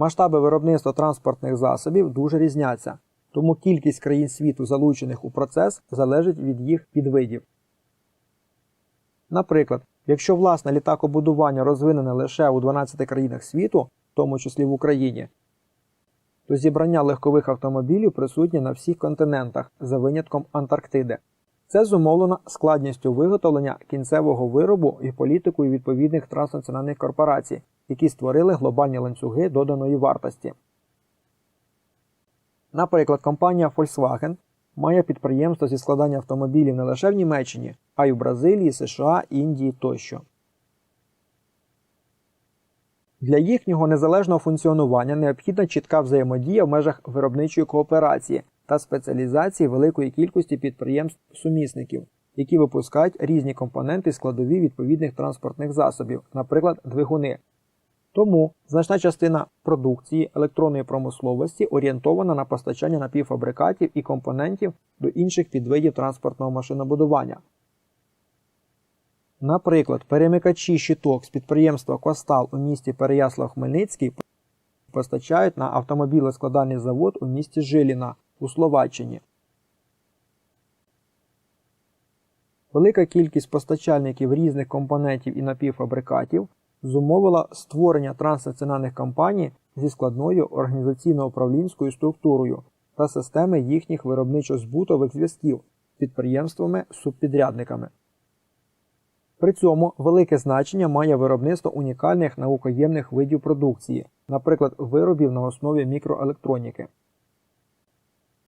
Масштаби виробництва транспортних засобів дуже різняться, тому кількість країн світу, залучених у процес, залежить від їх підвидів. Наприклад, якщо власне літакобудування розвинене лише у 12 країнах світу, в тому числі в Україні, то зібрання легкових автомобілів присутнє на всіх континентах за винятком Антарктиди. Це зумовлено складністю виготовлення кінцевого виробу і політикою відповідних транснаціональних корпорацій, які створили глобальні ланцюги доданої вартості. Наприклад, компанія Volkswagen має підприємство зі складання автомобілів не лише в Німеччині, а й у Бразилії, США, Індії тощо. Для їхнього незалежного функціонування необхідна чітка взаємодія в межах виробничої кооперації та спеціалізації великої кількості підприємств-сумісників, які випускають різні компоненти складові відповідних транспортних засобів, наприклад, двигуни. Тому значна частина продукції електронної промисловості орієнтована на постачання напівфабрикатів і компонентів до інших підвидів транспортного машинобудування. Наприклад, перемикачі щиток з підприємства Костал у місті Переяслав-Хмельницький постачають на автомобілескладальний завод у місті Жиліна у Словаччині. Велика кількість постачальників різних компонентів і напівфабрикатів зумовила створення транснаціональних компаній зі складною організаційно-управлінською структурою та системи їхніх виробничо-збутових зв'язків підприємствами-субпідрядниками. При цьому велике значення має виробництво унікальних наукоємних видів продукції, наприклад, виробів на основі мікроелектроніки.